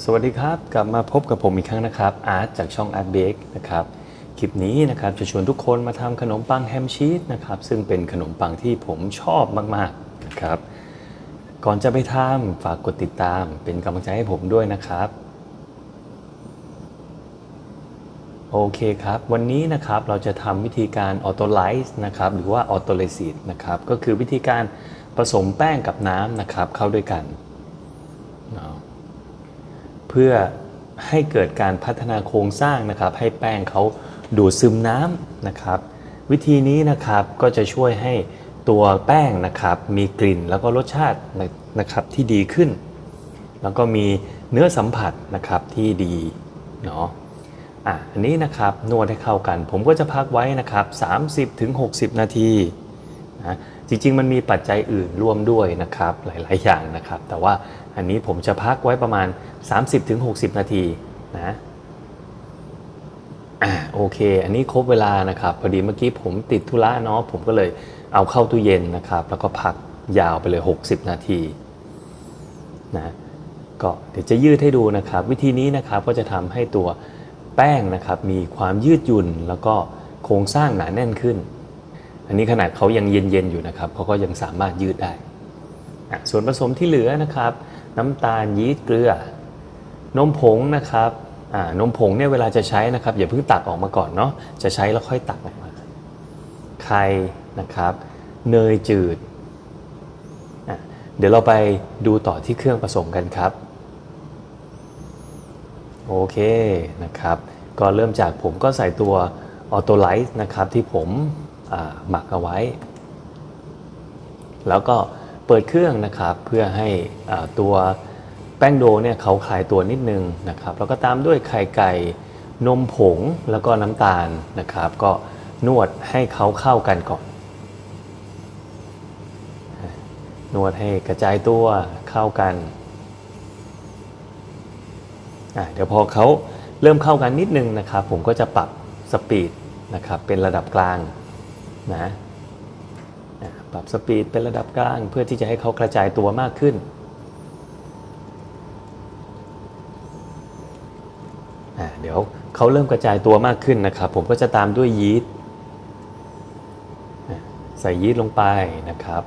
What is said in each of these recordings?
สวัสดีครับ กลับมาพบกับผมอีกครั้งนะครับ อาร์ตจากช่อง Art Bake นะครับคลิปนี้นะครับจะชวนทุกคนมาทำขนมปังแฮมชีสนะครับซึ่งเป็นขนมปังที่ผมชอบมากๆนะครับก่อนจะไปทำฝากกดติดตามเป็นกำลังใจให้ผมด้วยนะครับโอเคครับ วันนี้นะครับเราจะทำวิธีการออโตไลซ์นะครับหรือว่าออโตเลซิสนะครับก็คือวิธีการผสมแป้งกับน้ำนะครับเข้าด้วยกัน เพื่อให้เกิดการพัฒนาโครงสร้างนะครับ ให้แป้งเขาดูดซึมน้ำนะครับ วิธีนี้นะครับก็จะช่วยให้ตัวแป้งนะครับ มีกลิ่นแล้วก็รสชาตินะครับที่ดีขึ้น แล้วก็มีเนื้อสัมผัสนะครับที่ดีเนาะอะอันนี้นะครับนวดให้เข้ากัน ผมก็จะพักไว้นะครับ 30ถึง60 นาทีนะ จริง ๆ มันมีปัจจัยอื่นร่วมด้วยนะครับหลาย ๆ อย่างนะครับ แต่ว่าอันนี้ผมจะพักไว้ประมาณ 30ถึง60 นาทีนะอะโอเค อันนี้ครบเวลานะครับพอดีเมื่อกี้ผมติดธุระเนาะผมก็เลยเอาเข้าตู้เย็นนะครับ แล้วก็พักยาวไปเลย 60 นาทีนะก็เดี๋ยวจะยืดให้ดูนะครับ วิธีนี้นะครับก็จะทำให้ตัวแป้งนะครับมีความยืดหยุ่นแล้วก็โครงสร้างหนาแน่นขึ้น อันนี้ขนาดเขายังเย็นๆอยู่นะครับเขาก็ยังสามารถยืดได้ ส่วนผสมที่เหลือนะครับ น้ำตาลยีสต์เกลือนมผงนะครับนมผงเนี่ยเวลาจะใช้นะครับอย่าเพิ่งตักออกมาก่อนเนาะจะใช้แล้วค่อยตักออกมาไข่นะครับเนยจืด เดี๋ยวเราไปดูต่อที่เครื่องผสมกันครับ โอเคนะครับ ก็เริ่มจากผมก็ใส่ตัวออโตไลท์นะครับที่ผม หมักเอาไว้ แล้วก็เปิดเครื่องนะครับเพื่อให้ตัวแป้งโดเนี่ยเขาคลายตัวนิดนึงนะครับแล้วก็ตามด้วยไข่ไก่นมผงแล้วก็น้ำตาลนะครับ ก็นวดให้เขาเข้ากันก่อน นวดให้กระจายตัวเข้ากันเดี๋ยวพอเขาเริ่มเข้ากันนิดนึงนะครับ ผมก็จะปรับสปีดนะครับเป็นระดับกลาง นะปรับสปีดเป็นระดับกลางเพื่อที่จะให้เขากระจายตัวมากขึ้นอะเดี๋ยวเขาเริ่มกระจายตัวมากขึ้นนะครับ ผมก็จะตามด้วยยีสต์ใส่ยีสต์ลงไปนะครับ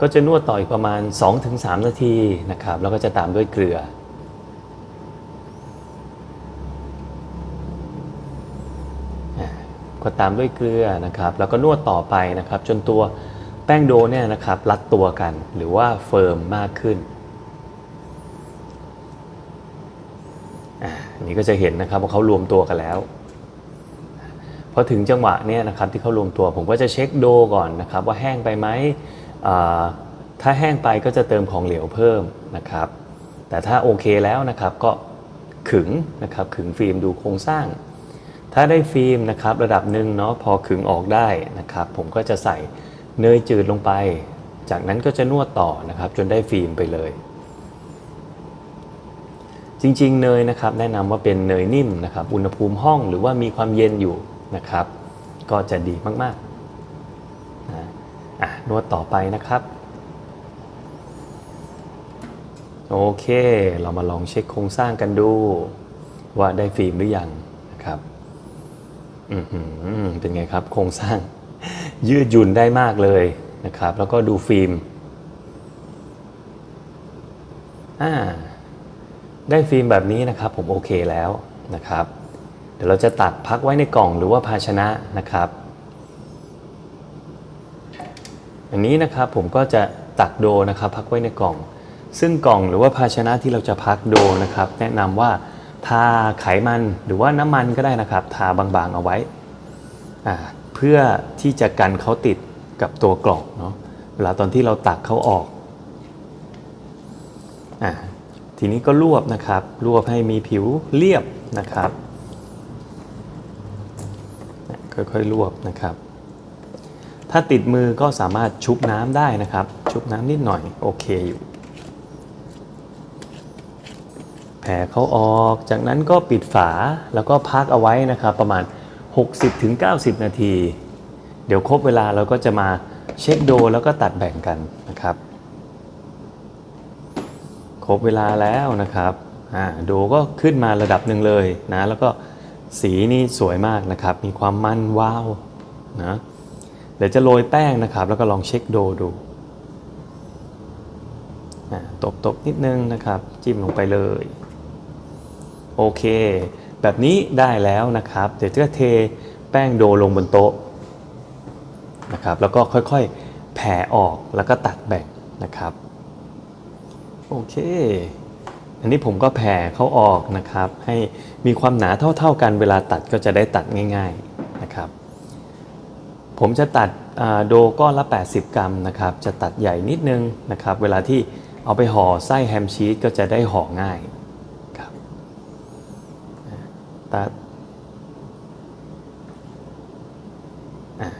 ก็จะนวดต่ออีกประมาณ 2-3 นาทีนะครับ แล้วก็จะตามด้วยเกลือ ก็ตามด้วยเกลือนะครับ แล้วก็นวดต่อไปนะครับ จนตัวแป้งโดเนี่ยนะครับรัดตัวกันหรือว่าเฟิร์มมากขึ้นอันนี้ก็จะเห็นนะครับว่าเขารวมตัวกันแล้วพอถึงจังหวะเนี่ยนะครับที่เขารวมตัวผมก็จะเช็คโดก่อนนะครับ ว่าแห้งไปไหมถ้าแห้งไปก็จะเติมของเหลวเพิ่มนะครับ แต่ถ้าโอเคแล้วนะครับก็ขึงนะครับขึงฟิล์มดูโครงสร้าง ถ้าได้ฟิล์มนะครับระดับหนึ่งเนาะพอขึงออกได้นะครับ ผมก็จะใส่เนยจืดลงไป จากนั้นก็จะนวดต่อนะครับ จนได้ฟิล์มไปเลย จริงๆ เนยนะครับ แนะนำว่าเป็นเนยนิ่มนะครับ อุณหภูมิห้องหรือว่ามีความเย็นอยู่นะครับ ก็จะดีมากๆนะอะนวดต่อไปนะครับโอเค เรามาลองเช็คโครงสร้างกันดู ว่าได้ฟิล์มหรือยังนะครับ เป็นไงครับ โครงสร้างยืดหยุ่นได้มากเลยนะครับ แล้วก็ดูฟิล์มอ่าได้ฟิล์มแบบนี้นะครับผมโอเคแล้วนะครับ เดี๋ยวเราจะตักพักไว้ในกล่องหรือว่าภาชนะนะครับอันนี้นะครับผมก็จะตักโดนะครับพักไว้ในกล่อง ซึ่งกล่องหรือว่าภาชนะที่เราจะพักโดนะครับ แนะนำว่า ทาไขมันหรือว่าน้ำมันก็ได้นะครับ ทาบางๆเอาไว้ เพื่อที่จะกันเขาติดกับตัวกล่องเนาะเวลาตอนที่เราตักเขาออกอทีนี้ก็รวบนะครับ รวบให้มีผิวเรียบนะครับค่อยๆรวบนะครับ ถ้าติดมือก็สามารถชุบน้ำได้นะครับ ชุบน้ำนิดหน่อยโอเคอยู่ แผ่เขาออก จากนั้นก็ปิดฝาแล้วก็พักเอาไว้นะครับประมาณ 60-90 นาที เดี๋ยวครบเวลาเราก็จะมาเช็คโดแล้วก็ตัดแบ่งกันนะครับ ครบเวลาแล้วนะครับโดก็ขึ้นมาระดับหนึ่งเลยนะแล้วก็สีนี่สวยมากนะครับ มีความมันวาวนะเดี๋ยวจะโรยแป้งนะครับ แล้วก็ลองเช็คโดดูตบๆนิดนึงนะครับ จิ้มลงไปเลย โอเค แบบนี้ได้แล้วนะครับ เดี๋ยวจะเทแป้งโดลงบนโต๊ะนะครับ แล้วก็ค่อยๆ แผ่ออกแล้วก็ตัดแบ่งนะครับ โอเค อันนี้ผมก็แผ่เขาออกนะครับ ให้มีความหนาเท่าๆกันเวลาตัดก็จะได้ตัดง่าย ๆนะครับ ผมจะตัดโดก้อนละ 80 กรัมนะครับ จะตัดใหญ่นิดนึงนะครับ เวลาที่เอาไปห่อไส้แฮมชีสก็จะได้ห่อง่าย ตัด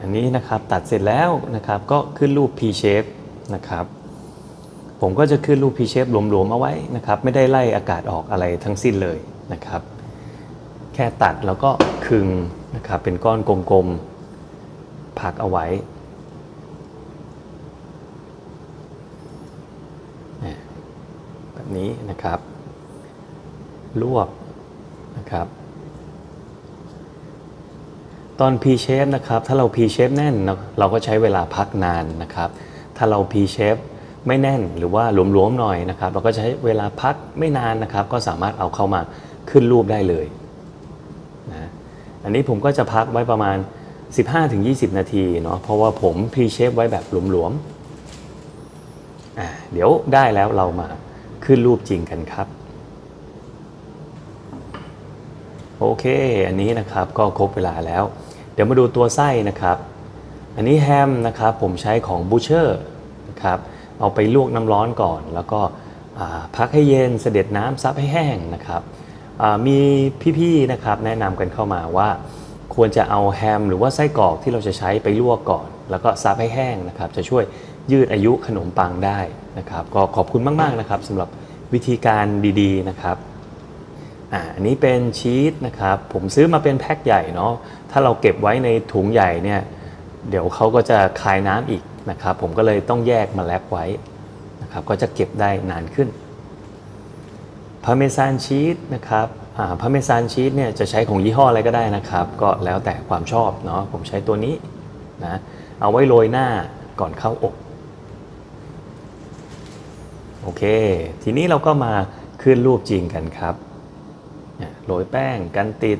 อันนี้นะครับตัดเสร็จแล้วนะครับก็ขึ้นรูป P shape นะครับ ผมก็จะขึ้นรูป P shape หลวมๆเอาไว้นะครับ ไม่ได้ไล่อากาศออกอะไรทั้งสิ้นเลยนะครับ แค่ตัดแล้วก็คึงนะครับเป็นก้อนกลมๆพักเอาไว้แบบนี้นะครับ ลวกนะครับ ตอน P shape นะครับถ้าเรา P shape แน่นเราก็ใช้เวลาพักนานนะครับ ถ้าเรา P shape ไม่แน่นหรือว่าหลวมๆหน่อยนะครับ เราก็ใช้เวลาพักไม่นานนะครับ ก็สามารถเอาเข้ามาขึ้นรูปได้เลยนะอันนี้ผมก็จะพักไว้ประมาณ 15-20 นาทีเนาะเพราะว่าผม P shape ไว้แบบหลวมๆอะเดี๋ยวได้แล้วเรามาขึ้นรูปจริงกันครับโอเค อันนี้นะครับก็ครบเวลาแล้ว ดี๋ยวมาดูตัวไส้นะครับ อันนี้แฮมนะครับผมใช้ของบูเชอร์นะครับเอาไปลวกน้ำร้อนก่อน แล้วก็พักให้เย็นเสด็จน้ำซับให้แห้งนะครับมีพี่ๆนะครับแนะนำกันเข้ามาว่า ควรจะเอาแฮมหรือว่าไส้กรอกที่เราจะใช้ไปลวกก่อน แล้วก็ซับให้แห้งนะครับ จะช่วยยืดอายุขนมปังได้นะครับ ก็ขอบคุณมากๆนะครับสำหรับวิธีการดีๆนะครับ อ่าอันนี้เป็นชีสนะครับ ผมซื้อมาเป็นแพ็คใหญ่เนาะถ้าเราเก็บไว้ในถุงใหญ่เนี่ยเดี๋ยวเขาก็จะคายน้ำอีกนะครับ ผมก็เลยต้องแยกมาแรปไว้นะครับก็จะเก็บได้นานขึ้นพาเมซานชีสนะครับพาเมซานชีสเนี่ยจะใช้ของยี่ห้ออะไรก็ได้นะครับ ก็แล้วแต่ความชอบเนาะผมใช้ตัวนี้นะเอาไว้โรยหน้าก่อนเข้าอบโอเค ทีนี้เราก็มาขึ้นรูปจริงกันครับ โรยแป้งกันติด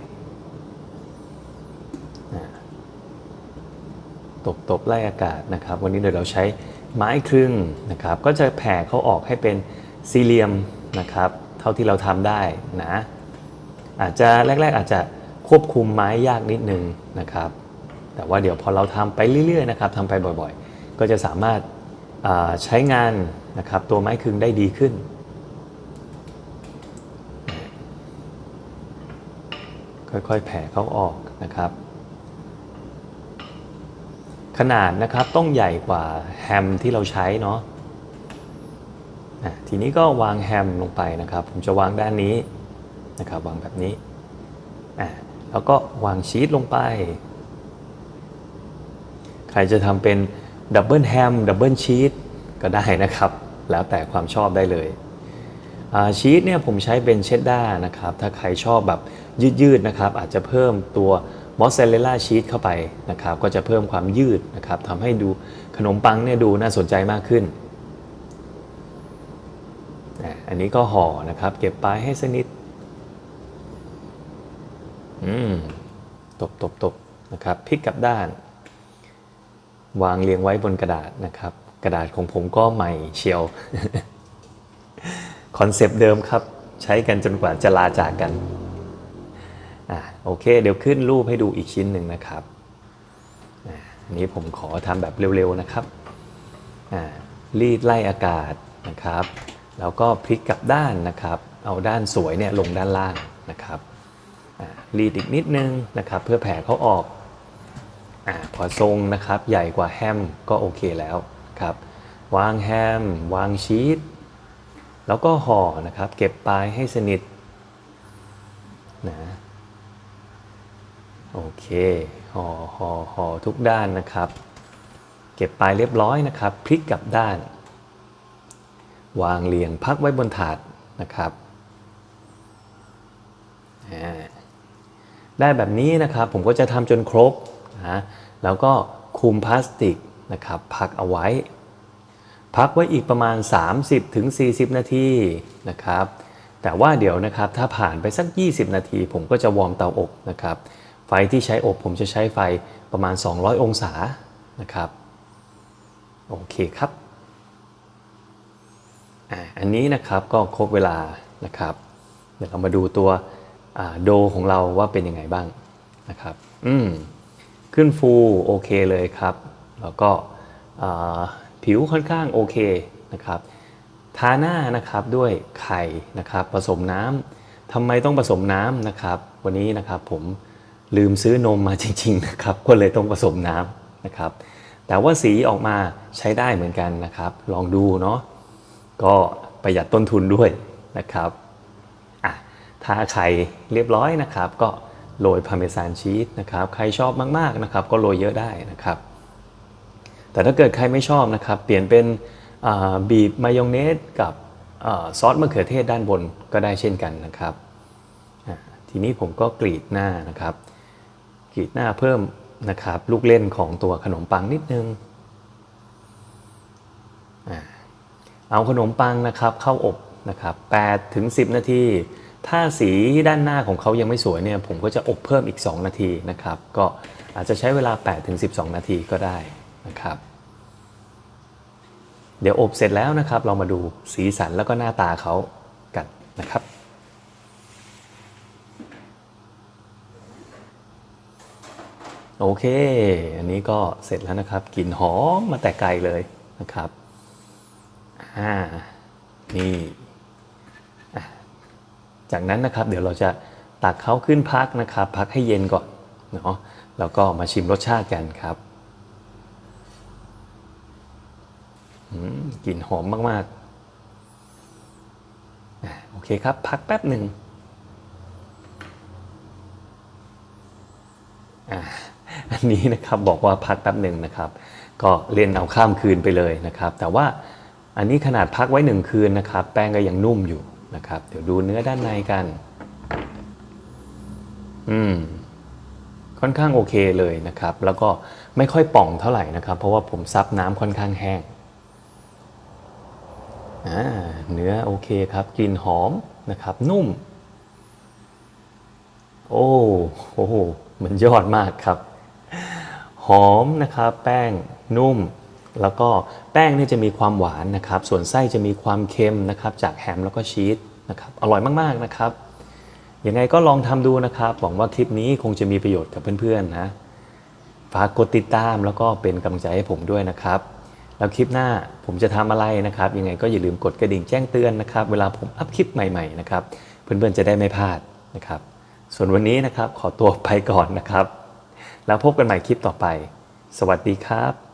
ตบตบๆไล่อากาศนะครับ วันนี้เดี๋ยวเราใช้ไม้ครึ่งนะครับ ก็จะแผ่เขาออกให้เป็นสี่เหลี่ยมนะครับ เท่าที่เราทำได้นะ อาจจะแรก ๆ อาจจะควบคุมไม้ยากนิดนึงนะครับ แต่ว่าเดี๋ยวพอเราทำไปเรื่อยๆนะครับทำไปบ่อยๆ ก็จะสามารถาใช้งานนะครับตัวไม้ครึ่งได้ดีขึ้น ค่อยๆ แผ่เขาออกนะครับ ขนาดนะครับต้องใหญ่กว่าแฮมที่เราใช้เนาะอะทีนี้ก็วางแฮมลงไปนะครับ ผมจะวางด้านนี้นะครับวางแบบนี้อะแล้วก็วางชีสลงไป ใครจะทำเป็นดับเบิลแฮมดับเบิลชีสก็ได้นะครับ แล้วแต่ความชอบได้เลย ชีสเนี่ยผมใช้เป็นเชดดาร์นะครับถ้าใครชอบแบบยืดๆนะครับอาจจะเพิ่มตัวมอสซาเรลล่าชีสเข้าไปนะครับก็จะเพิ่มความยืดนะครับทำให้ดูขนมปังเนี่ยดูน่าสนใจมากขึ้น อันนี้ก็ห่อนะครับเก็บปลายให้สนิทอืมตบตบตบนะครับพลิกกลับด้าน วางเรียงไว้บนกระดาษนะครับ กระดาษของผมก็ใหม่เชียว คอนเซปต์เดิมครับ ใช้กันจนกว่าจะลาจากกันอะโอเค เดี๋ยวขึ้นรูปให้ดูอีกชิ้นหนึ่งนะครับอันนี้ผมขอทำแบบเร็วๆนะครับอะรีดไล่อากาศนะครับ แล้วก็พลิกกลับด้านนะครับ เอาด้านสวยเนี่ยลงด้านล่างนะครับรีดอีกนิดนึงนะครับเพื่อแผ่เขาออกอพอทรงนะครับใหญ่กว่าแฮมก็โอเคแล้วครับ วางแฮม วางชีส แล้วก็ห่อนะครับ เก็บปลายให้สนิทนะโอเคห่อห่อห่อทุกด้านนะครับ เก็บปลายเรียบร้อยนะครับพลิกกลับด้าน วางเรียงพักไว้บนถาดนะครับได้แบบนี้นะครับผมก็จะทำจนครบนะแล้วก็คลุมพลาสติกนะครับพักเอาไว้ พักไว้อีกประมาณ 30-40ถึงนาทีนะครับ แต่ว่าเดี๋ยวนะครับถ้าผ่านไปสัก 20 นาที ผมก็จะวอร์มเตาอบนะครับ ไฟที่ใช้อบผมจะใช้ไฟประมาณ 200 องศานะครับ โอเคครับอันนี้นะครับก็ครบเวลานะครับ เดี๋ยวเรามาดูตัวโดของเราว่าเป็นยังไงบ้างนะครับ อืมขึ้นฟูโอเคเลยครับ แล้วก็ ผิวค่อนข้างโอเคนะครับทาหน้านะครับด้วยไข่นะครับผสมน้ำทำไมต้องผสมน้ำนะครับ วันนี้นะครับผมลืมซื้อนมมาจริงๆนะครับก็เลยต้องผสมน้ำนะครับ แต่ว่าสีออกมาใช้ได้เหมือนกันนะครับ ลองดูเนาะก็ประหยัดต้นทุนด้วยนะครับอะทาไข่เรียบร้อยนะครับ ก็โรยพาร์เมซานชีสนะครับ ใครชอบมากๆนะครับ ก็โรยเยอะได้นะครับ แต่ถ้าเกิดใครไม่ชอบนะครับ เปลี่ยนเป็นบีบมายองเนสกับอซอสมะเขือเทศด้านบนก็ได้เช่นกันนะครับ ทีนี้ผมก็กรีดหน้านะครับ กรีดหน้าเพิ่มนะครับลูกเล่นของตัวขนมปังนิดนึง เอาขนมปังนะครับเข้าอบนะครับ8ถึง10 นาที ถ้าสีด้านหน้าของเขายังไม่สวยเนี่ยผมก็จะอบเพิ่มอีก 2 นาทีนะครับ ก็อาจจะใช้เวลา8ถึง12 นาทีก็ได้ นะครับ เดี๋ยวอบเสร็จแล้วนะครับ เรามาดูสีสันแล้วก็หน้าตาเขากันนะครับโอเค อันนี้ก็เสร็จแล้วนะครับ กลิ่นหอมมาแต่ไกลเลยนะครับ อ่า นี่จากนั้นนะครับ เดี๋ยวเราจะตักเขาขึ้นพักนะครับ พักให้เย็นก่อนเนาะ แล้วก็มาชิมรสชาติกันครับ อืม กลิ่นหอมมากๆ โอเคครับ พักแป๊บหนึ่งอันนี้นะครับบอกว่าพักแป๊บหนึ่งนะครับ ก็เล่นเอาข้ามคืนไปเลยนะครับ แต่ว่าอันนี้ขนาดพักไว้หนึ่งคืนนะครับ แป้งก็ยังนุ่มอยู่นะครับ เดี๋ยวดูเนื้อด้านในกัน อืมค่อนข้างโอเคเลยนะครับ แล้วก็ไม่ค่อยป่องเท่าไหร่นะครับ เพราะว่าผมซับน้ำค่อนข้างแห้ง เนื้อโอเคครับ กลิ่นหอมนะครับ นุ่มโอ้โหมันยอดมากครับ หอมนะครับ แป้งนุ่ม แล้วก็แป้งนี่จะมีความหวานนะครับ ส่วนไส้จะมีความเค็มนะครับ จากแฮมแล้วก็ชีสนะครับอร่อยมากๆนะครับยังไงก็ลองทำดูนะครับหวังว่าคลิปนี้คงจะมีประโยชน์กับเพื่อนๆนะฝากกดติดตามแล้วก็เป็นกำลังใจให้ผมด้วยนะครับ แล้วคลิปหน้าผมจะทำอะไรนะครับ ยังไงก็อย่าลืมกดกระดิ่งแจ้งเตือนนะครับ เวลาผมอัพคลิปใหม่ๆนะครับ เพื่อนๆจะได้ไม่พลาดนะครับ ส่วนวันนี้นะครับขอตัวไปก่อนนะครับ แล้วพบกันใหม่คลิปต่อไป สวัสดีครับ